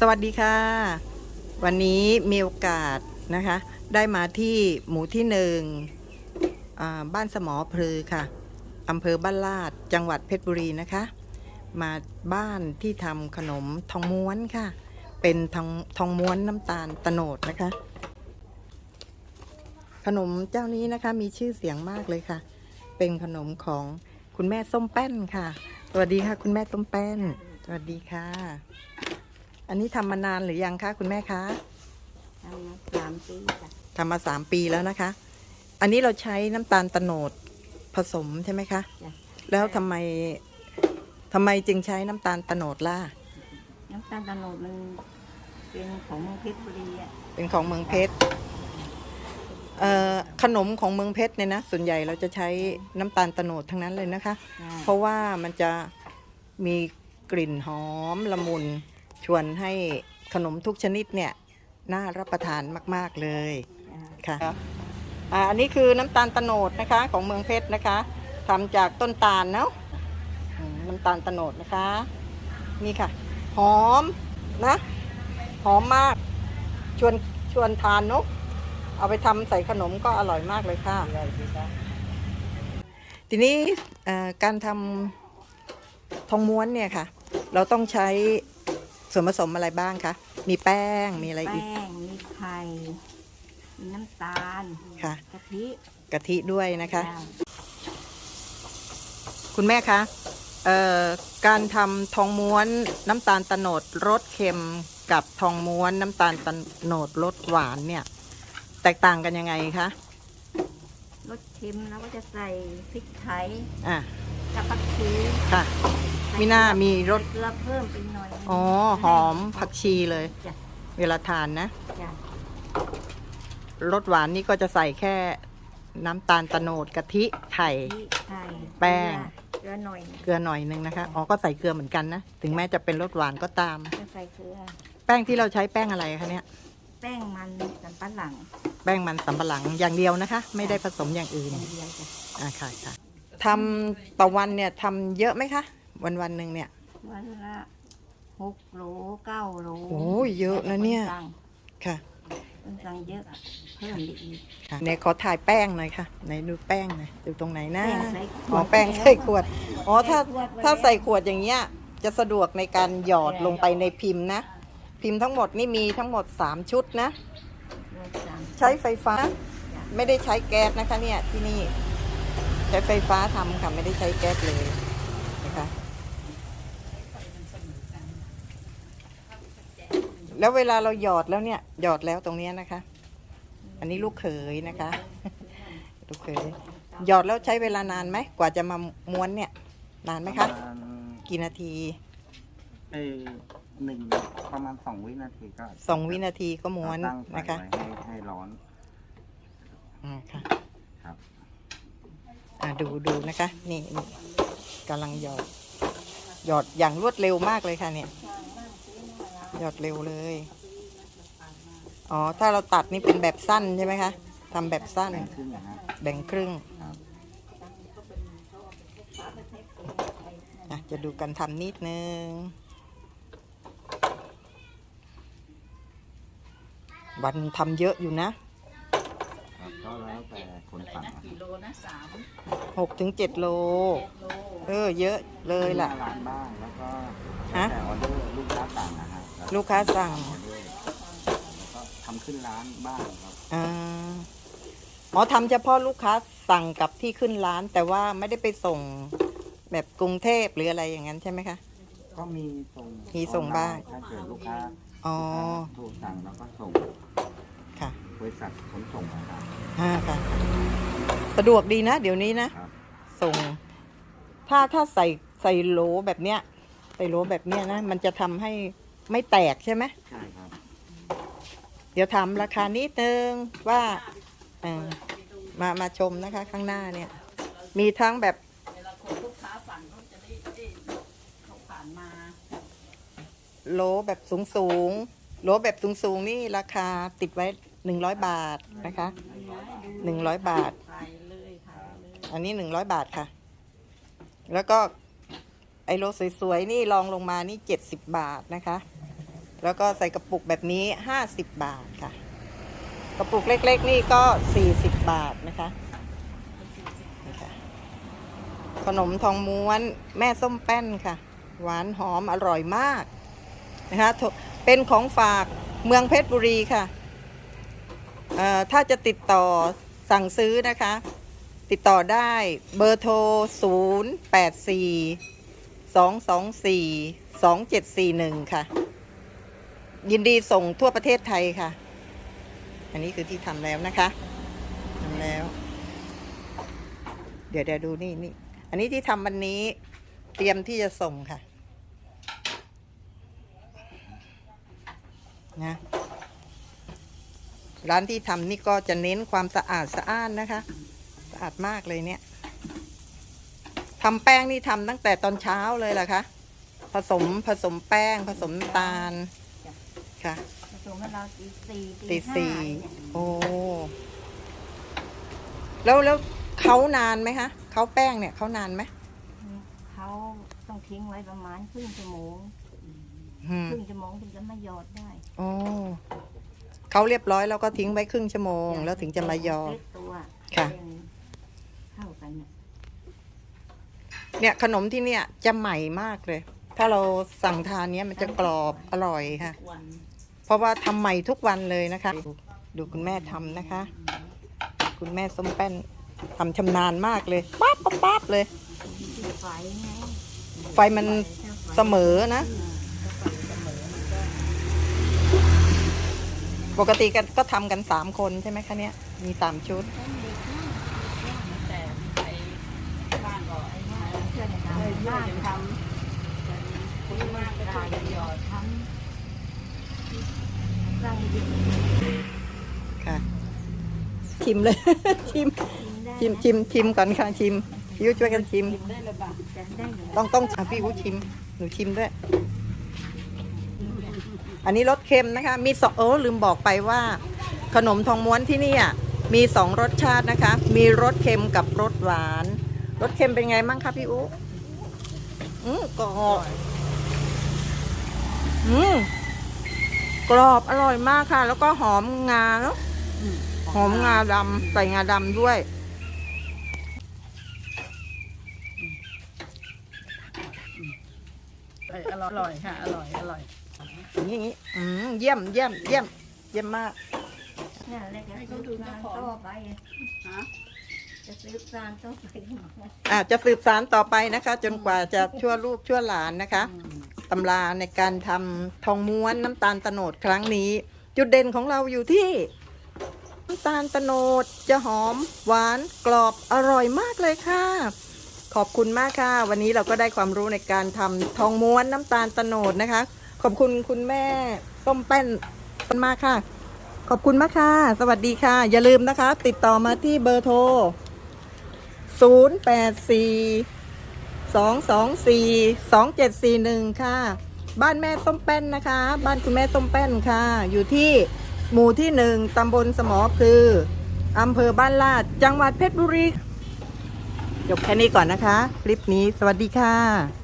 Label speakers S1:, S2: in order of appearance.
S1: สวัสดีค่ะ วันนี้มีโอกาสนะคะ ได้มาที่หมู่ที่หนึ่งบ้านสมอพลือค่ะอำเภอบ้านลาดจังหวัดเพชรบุรีนะคะ มาบ้านที่ทำขนมทองม้วนค่ะ เป็นทองทองม้วนน้ำตาลตะโนดนะคะ ขนมเจ้านี้นะคะมีชื่อเสียงมากเลยค่ะ เป็นขนมของคุณแม่ส้มแป้นค่ะ สวัสดีค่ะ คุณแม่ส้มแป้น สวัสดีค่ะ อันนี้ทำมานานหรือยังคะคุณแม่คะ
S2: ทำมาสามปีจ้ะ
S1: ทำมาสามปีแล้วนะคะ อันนี้เราใช้น้ำตาลตะโนดผสมใช่ไหมคะ
S2: จ้ะ
S1: แล้วทำไมทำไมจึงใช้น้ำตาลตะโนดล่ะ
S2: น้ำตาลตะโนดมันเป็นของเมืองเพชรบุรีอะ
S1: เป็นของเมืองเพชรเอ่อขนมของเมืองเพชรเนี่ยนะ ส่วนใหญ่เราจะใช้น้ำตาลตะโนดทั้งนั้นเลยนะคะ
S2: ใช่
S1: เพราะว่ามันจะมีกลิ่นหอมละมุน ชวนให้ขนมทุกชนิดเนี่ยน่ารับประทานมาก ๆเลย
S2: จ้ะ
S1: ค่ะอ่าอันนี้คือน้ำตาลตะโนดนะคะของเมืองเพชรนะคะทำจากต้นตาลเนาะอืมน้ำตาลตะโนดนะคะนี่ค่ะ หอมนะหอมมากชวนชวนทานเนาะเอาไปทำใส่ขนมก็อร่อยมากเลยค่ะ ทีนี้เอ่อการทำทองม้วนเนี่ยค่ะ เราต้องใช้ ส่วนผสมอะไรบ้างคะ มีแป้ง มีอะไรอีก
S2: แป้ง มีไข่ มีน้ำตาล
S1: ค่ะ
S2: กะทิ
S1: กะทิด้วยนะคะ
S2: จ้ะ
S1: คุณแม่คะเอ่อการทำทองม้วนน้ำตาลตะโนดรสเค็มกับทองม้วนน้ำตาลตะโนดรสหวานเนี่ย แตกต่างกันยังไงคะ
S2: รสเค็มแล้วก็จะใส่พริกไทย
S1: อะ
S2: กับผักชี
S1: ค่ะ มีหน้ามีรส
S2: ใเกลือเพิ่มเป็นหน่อย
S1: อ๋อ หอมผักชีเลย
S2: จ้ะ
S1: เวลาทานนะ
S2: จ้ะ
S1: รสหวานนี่ก็จะใส่แค่น้ำตาลตะโนดกะทิไข่
S2: พริกไทย
S1: แป้ง
S2: เกลือหน่อย
S1: เกลือหน่อยนึงนะคะ อ๋อ ก็ใส่เกลือเหมือนกันนะ ถึงแม้จะเป็นรสหวานก็ตาม
S2: จะใส่เกลือ
S1: แป้งที่เราใช้แป้งอะไรคะเนี่ย
S2: แป้งมันสันปะหลัง
S1: แป้งมันสำปะหลังอย่างเดียวนะคะ ไม่ได้ผสมอย่างอื่น
S2: อย่างเดียวจ้ะ
S1: อ่าค่ะค่ะ ทำต่อวันเนี่ยทำเยอะไหมคะ วันวันหนึ่งเนี่ย
S2: วันละหกโลเก้าโล
S1: โอ้ยเยอะนะเนี่ย
S2: คสั่ง
S1: ค่ะ
S2: คนสั่งเยอะอะเพิ่มไปอีก
S1: ค่ะไหนขอถ่ายแป้งหน่อยค่ะไหนดูแป้งหน่อยดูตรงไหนนะ
S2: แป้งใส่ขวด
S1: อ๋อแป้งใส่ขวด อ๋อถ้า
S2: ใส่ขวดไว้
S1: ถ้าใส่ขวดอย่างเงี้ย จะสะดวกในการหยอดลงไปในพิมพ์นะ พิมพ์ทั้งหมดนี่มีทั้งหมด 3 ชุดนะ
S2: วันสั่ง
S1: ใช้ไฟฟ้า ไม่ได้ใช้แก๊สนะคะเนี่ยที่นี่ใช้ไฟฟ้าทำค่ะ ไม่ได้ใช้แก๊สเลยนะคะแล้วเวลาเราหยอดแล้วเนี่ย หยอดแล้วตรงเนี้ยนะคะ อันนี้ลูกเขยนะคะ ลูกเขยหยอดแล้วใช้เวลานานไหมกว่าจะมาม้วนเนี่ย นานไหมคะ
S3: ประมาณ
S1: กี่นาที
S3: เออหนึ่งประมาณสองวินาทีก็
S1: สองวินาทีก็ม้วน
S3: ตั้งไฟ
S1: นะคะ
S3: ไว้ให้ให้ร้อน
S1: อ่าค่ะ
S3: ครับ
S1: อ่าดูดูนะคะ นี่นี่กำลังหยอด หยอดอย่างรวดเร็วมากเลยค่ะเนี่ย หยอดเร็วเลย อ๋อ ถ้าเราตัดนี่เป็นแบบสั้นใช่ไหมคะทำแบบสั้น
S3: แบ่งครึ่งนะฮะ
S1: แบ่งครึ่ง
S3: ครับ
S1: อะจะดูกันทำนิดนึง วันทำเยอะอยู่นะ
S3: ครับ ก็แล้วแต่คนสั่งนะครับ
S1: หกถึงเจ็ดโลเออ เยอะเลยล่ะ
S3: หน้าร้านบ้างแล้วก็
S1: ฮะ
S3: แต่ออเดอร์ลูกค้าสั่งนะฮะ
S1: ลูกค้าสั่ง
S3: ออเดอร์แล้วก็ทำขึ้นร้านบ้างครับ
S1: อ่าอ๋อทำเฉพาะลูกค้าสั่งกับที่ขึ้นร้าน แต่ว่าไม่ได้ไปส่งแบบกรุงเทพหรืออะไรอย่างนั้นใช่ไหมคะ
S3: ก็มีส่ง
S1: มีส่งบ้าง
S3: ถ้าเกิดลูกค้า
S1: อ๋อ
S3: โทรสั่งแล้วก็ส่ง
S1: ค่ะ
S3: บริษัทขนส่งนะครับ
S1: อ่าค่ะสะดวกดีนะ เดี๋ยวนี้นะ
S3: ครับ
S1: ส่ง ถ้าถ้าใส่ใส่โหลแบบเนี้ย ใส่โหลแบบเนี้ยนะ มันจะทำให้ไม่แตกใช่ไหม
S3: ใช่ครับ
S1: เดี๋ยวทำราคานิดนึงว่าเออมามาชมนะคะ ข้างหน้าเนี่ย มีทั้งแบบโหลแบบสูงสูงๆโหลแบบสูงสูงๆนี่ราคาติดไว้ หนึ่งร้อยบาทนะคะหนึ่งร้อยบาท อันนี้หนึ่งร้อยบาทค่ะ แล้วก็ไอโลสวยๆนี่ลองลงมานี่เจ็ดสิบบาทนะคะ แล้วก็ใส่กระปุกแบบนี้50บบาทค่ะ กระปุกเล็กๆนี่ก็40บบาทนะคะ ขนมทองม้วนแม่ส้มแป้นค่ะ หวานหอมอร่อยมากนะคะเป็นของฝากเมืองเพชรบุรีค่ะ ถ้าจะติดต่อสั่งซื้อนะคะ ติดต่อได้เบอร์โทร 0 8 4 2 2 4 2 7 4 1 ค่ะ ยินดีส่งทั่วประเทศไทยค่ะ อันนี้คือที่ทำแล้วนะคะทำแล้ว เดี๋ยวเดี๋ยวดูนี่นี่อันนี้ที่ทำวันนี้เตรียมที่จะส่งค่ะ นะ ร้านที่ทำนี่ก็จะเน้นความสะอาดสะอ้านนะคะ สะอาดมากเลยเนี่ยทำแป้งนี่ทำตั้งแต่ตอนเช้าเลยเหรอคะ ผสมผสมแป้ง ผสมน้ำตาลค่ะ
S2: ผสมให้เราตีสี่
S1: ตี
S2: ห้า
S1: สี่
S2: เนี่ย
S1: โอ้แล้วแล้วเขานานไหมคะเขาแป้งเนี่ยเขานานไหม
S2: เขาต้องทิ้งไว้ประมาณครึ่งชั่วโมง
S1: อืม
S2: ครึ่งชั่วโมงถึงจะมาหยอดได้
S1: โอ้ เขาเรียบร้อยแล้วก็ทิ้งไว้ครึ่งชั่วโมง แล้วถึงจะมายอ
S2: เล็กตัว
S1: ค่ะ
S2: เป็นเข้ากันเนี่ย
S1: เนี่ยขนมที่เนี่ยจะใหม่มากเลย ถ้าเราสั่งทานเนี้ยมันจะกรอบอร่อยค่ะ
S2: วัน
S1: เพราะว่าทำใหม่ทุกวันเลยนะคะดูดูคุณแม่ทำนะคะ คุณแม่ส้มแป้นทำชำนาญมากเลยปั๊บปั๊บปั๊บเลย
S2: ที่ไฟไง
S1: ไฟมันเสมอนะ ปกติกันก็ทำกันสามคนใช่ไหมคะเนี่ย มีสามชุด
S2: แต่ไปบ้านก็ไอ้บ้านเพื่อนทำบ้านทำคุณมากก็ได้หยอดทำสร้างดี
S1: ค่ะ ชิมเลย ชิม ชิมชิมชิมก่อนค่ะชิมพี่อูช่วยกันชิม
S2: ได้เลยบ้างจะได้เลย
S1: ต้องต้องอะพี่อูชิม หนูชิมด้วย อันนี้รสเค็มนะคะ มีสองเออลืมบอกไปว่า ขนมทองม้วนที่นี่อะมีสองรสชาตินะคะ มีรสเค็มกับรสหวานรสเค็มเป็นไงมั่งคะพี่อูอืมกรอบอืมกรอบอร่อยมากค่ะ แล้วก็หอมงาเนอะหอมงาดำใส่งาดำด้วย
S4: อร่อยค่ะ อร่อย อร่อย
S1: อย่างนี้อย่างนี้อืมเยี่ยมเยี่ยมเยี่ยมเยี่ยมมาก
S2: เนี่ยเล็กจะซื้อสารต่อไป
S4: ฮะ
S2: จะซื้อสารต่อไป
S1: อ่าจะสืบสารต่อไปนะคะ จนกว่าจะชั่วลูกชั่วหลานนะคะตำราในการทำทองม้วนน้ำตาลโตโนดครั้งนี้ จุดเด่นของเราอยู่ที่น้ำตาลโตโนดจะหอม หวานกรอบอร่อยมากเลยค่ะ ขอบคุณมากค่ะ วันนี้เราก็ได้ความรู้ในการทำทองม้วนน้ำตาลโตโนดนะคะ ขอบคุณคุณแม่ต้มแป้นมากค่ะ ขอบคุณมากค่ะ สวัสดีค่ะ อย่าลืมนะคะ ติดต่อมาที่เบอร์โทร 0 8 4 2 2 4 2 7 4 1 ค่ะ บ้านแม่ส้มแป้นนะคะ บ้านคุณแม่ส้มแป้นค่ะ อยู่ที่หมู่ที่หนึ่งตำบลสมอคืออำเภอบ้านลาด จังหวัดเพชรบุรีจบแค่นี้ก่อนนะคะ คลิปนี้สวัสดีค่ะ